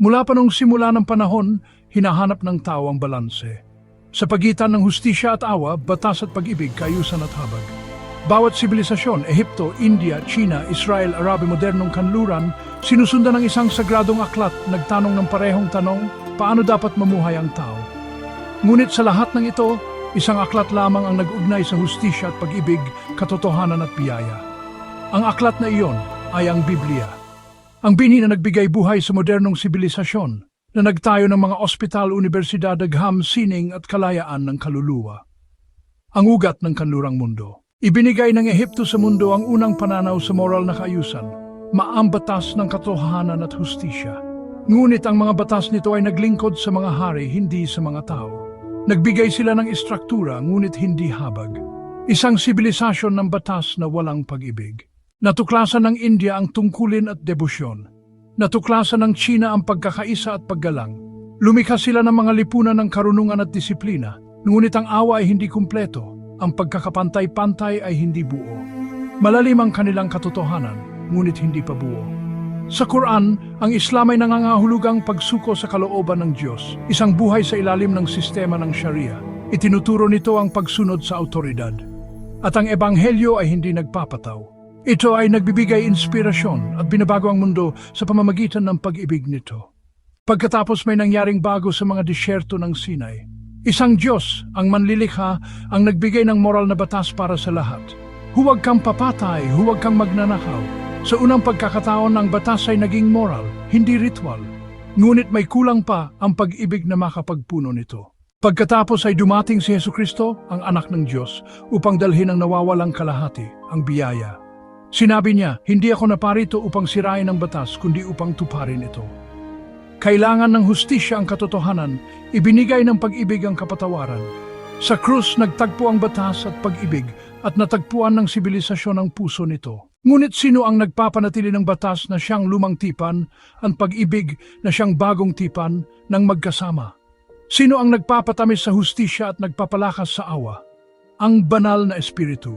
Mula pa nung simula ng panahon, hinahanap ng tao ang balanse. Sa pagitan ng hustisya at awa, batas at pag-ibig, kaayusan at habag. Bawat sibilisasyon, Ehipto, India, China, Israel, Arabi, modernong kanluran, sinusundan ng isang sagradong aklat, nagtanong ng parehong tanong, paano dapat mamuhay ang tao? Ngunit sa lahat ng ito, isang aklat lamang ang nag-ugnay sa hustisya at pag-ibig, katotohanan at biyaya. Ang aklat na iyon ay ang Biblia. Ang bini na nagbigay buhay sa modernong sibilisasyon, na nagtayo ng mga ospital, universidad, agham, sining at kalayaan ng kaluluwa. Ang ugat ng kanlurang mundo. Ibinigay ng Ehipto sa mundo ang unang pananaw sa moral na kaayusan, maambatas ng katotohanan at hustisya. Ngunit ang mga batas nito ay naglingkod sa mga hari, hindi sa mga tao. Nagbigay sila ng istruktura, ngunit hindi habag. Isang sibilisasyon ng batas na walang pag-ibig. Natuklasan ng India ang tungkulin at debosyon. Natuklasan ng China ang pagkakaisa at paggalang. Lumikha sila ng mga lipunan ng karunungan at disiplina, ngunit ang awa ay hindi kumpleto, ang pagkakapantay-pantay ay hindi buo. Malalim ang kanilang katotohanan, ngunit hindi pa buo. Sa Quran, ang Islam ay nangangahulugang pagsuko sa kalooban ng Diyos, isang buhay sa ilalim ng sistema ng Sharia. Itinuturo nito ang pagsunod sa autoridad. At ang Ebanghelyo ay hindi nagpapataw. Ito ay nagbibigay inspirasyon at binabago ang mundo sa pamamagitan ng pag-ibig nito. Pagkatapos may nangyaring bago sa mga disyerto ng Sinai, isang Diyos, ang manlilikha, ang nagbigay ng moral na batas para sa lahat. Huwag kang papatay, huwag kang magnanakaw. Sa unang pagkakataon, ang batas ay naging moral, hindi ritual. Ngunit may kulang pa ang pag-ibig na makapagpuno nito. Pagkatapos ay dumating si Yesu Kristo, ang anak ng Diyos, upang dalhin ang nawawalang kalahati, ang biyaya. Sinabi niya, hindi ako naparito upang sirain ang batas, kundi upang tuparin ito. Kailangan ng hustisya ang katotohanan, ibinigay ng pag-ibig ang kapatawaran. Sa krus nagtagpo ang batas at pag-ibig at natagpuan ng sibilisasyon ang puso nito. Ngunit sino ang nagpapanatili ng batas na siyang lumang tipan, ang pag-ibig na siyang bagong tipan ng magkasama? Sino ang nagpapatamis sa hustisya at nagpapalakas sa awa? Ang banal na espiritu.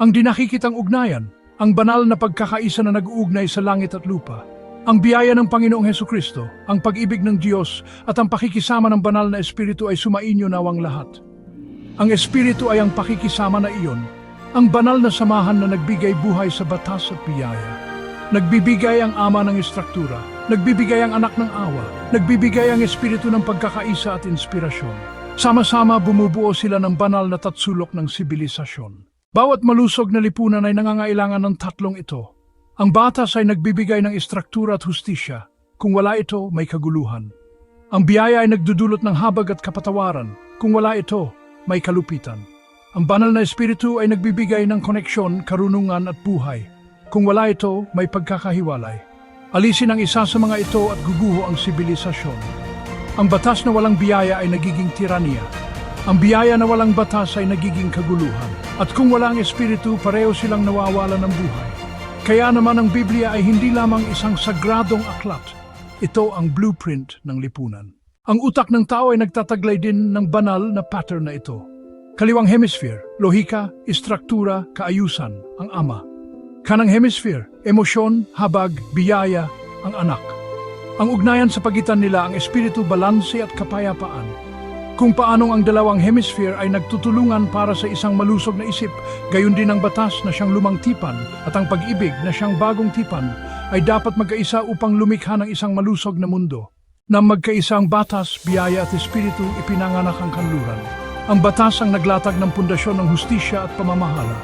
Ang dinakikitang ugnayan, ang banal na pagkakaisa na nag-uugnay sa langit at lupa. Ang biyaya ng Panginoong Heso Kristo, ang pag-ibig ng Diyos at ang pakikisama ng banal na espiritu ay sumainyo nawang lahat. Ang espiritu ay ang pakikisama na iyon, ang banal na samahan na nagbigay buhay sa batas at biyaya. Nagbibigay ang ama ng istruktura, nagbibigay ang anak ng awa, nagbibigay ang espiritu ng pagkakaisa at inspirasyon. Sama-sama bumubuo sila ng banal na tatsulok ng sibilisasyon. Bawat malusog na lipunan ay nangangailangan ng tatlong ito. Ang batas ay nagbibigay ng istruktura at hustisya. Kung wala ito, may kaguluhan. Ang biyaya ay nagdudulot ng habag at kapatawaran. Kung wala ito, may kalupitan. Ang banal na espiritu ay nagbibigay ng koneksyon, karunungan at buhay. Kung wala ito, may pagkakahiwalay. Alisin ang isa sa mga ito at guguho ang sibilisasyon. Ang batas na walang biyaya ay nagiging tirania. Ang biyaya na walang batas ay nagiging kaguluhan. At kung wala ang espiritu, pareho silang nawawala ng buhay. Kaya naman ang Biblia ay hindi lamang isang sagradong aklat. Ito ang blueprint ng lipunan. Ang utak ng tao ay nagtataglay din ng banal na pattern na ito. Kaliwang hemisphere, lohika, istruktura, kaayusan, ang ama. Kanang hemisphere, emosyon, habag, biyaya, ang anak. Ang ugnayan sa pagitan nila ang espiritu, balanse at kapayapaan. Kung paanong ang dalawang hemisphere ay nagtutulungan para sa isang malusog na isip, gayon din ang batas na siyang lumang tipan at ang pag-ibig na siyang bagong tipan ay dapat magkaisa upang lumikha ng isang malusog na mundo. Nang magkaisa ang batas, biyaya at espiritu, ipinanganak ang kanluran. Ang batas ang naglatag ng pundasyon ng hustisya at pamamahala.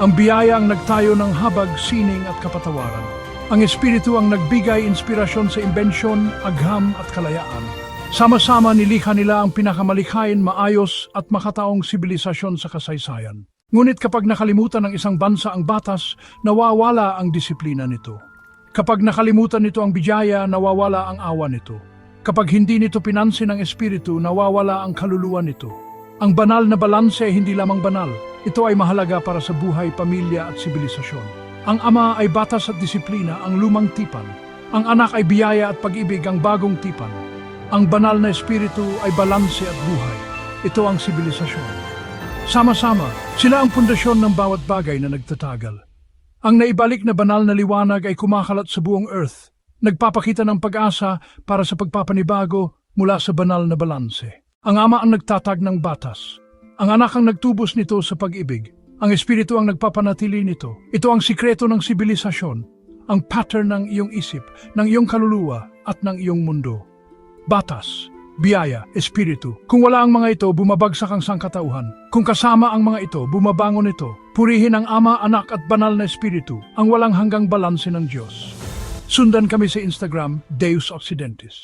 Ang biyaya ang nagtayo ng habag, sining at kapatawaran. Ang espiritu ang nagbigay inspirasyon sa imbensyon, agham at kalayaan. Sama-sama nilikha nila ang pinakamalikhain, maayos at makataong sibilisasyon sa kasaysayan. Ngunit kapag nakalimutan ng isang bansa ang batas, nawawala ang disiplina nito. Kapag nakalimutan nito ang bijaya, nawawala ang awa nito. Kapag hindi nito pinansin ang espiritu, nawawala ang kaluluwa nito. Ang banal na balanse hindi lamang banal. Ito ay mahalaga para sa buhay, pamilya at sibilisasyon. Ang ama ay batas at disiplina, ang lumang tipan. Ang anak ay biyaya at pag-ibig, ang bagong tipan. Ang banal na espiritu ay balanse at buhay. Ito ang sibilisasyon. Sama-sama, sila ang pundasyon ng bawat bagay na nagtatagal. Ang naibalik na banal na liwanag ay kumakalat sa buong earth. nagpapakita ng pag-asa para sa pagpapanibago mula sa banal na balanse. Ang ama ang nagtatag ng batas. Ang anak ang nagtubos nito sa pag-ibig. Ang espiritu ang nagpapanatili nito. Ito ang sikreto ng sibilisasyon, ang pattern ng iyong isip, ng iyong kaluluwa at ng iyong mundo. Batas, biyaya, espiritu. Kung wala ang mga ito, bumabagsak ang sangkatauhan. Kung kasama ang mga ito, bumabangon ito. Purihin ang Ama, Anak at Banal na Espiritu, ang walang hanggang balanse ng Diyos. Sundan kami sa Instagram, Deus Occidentis.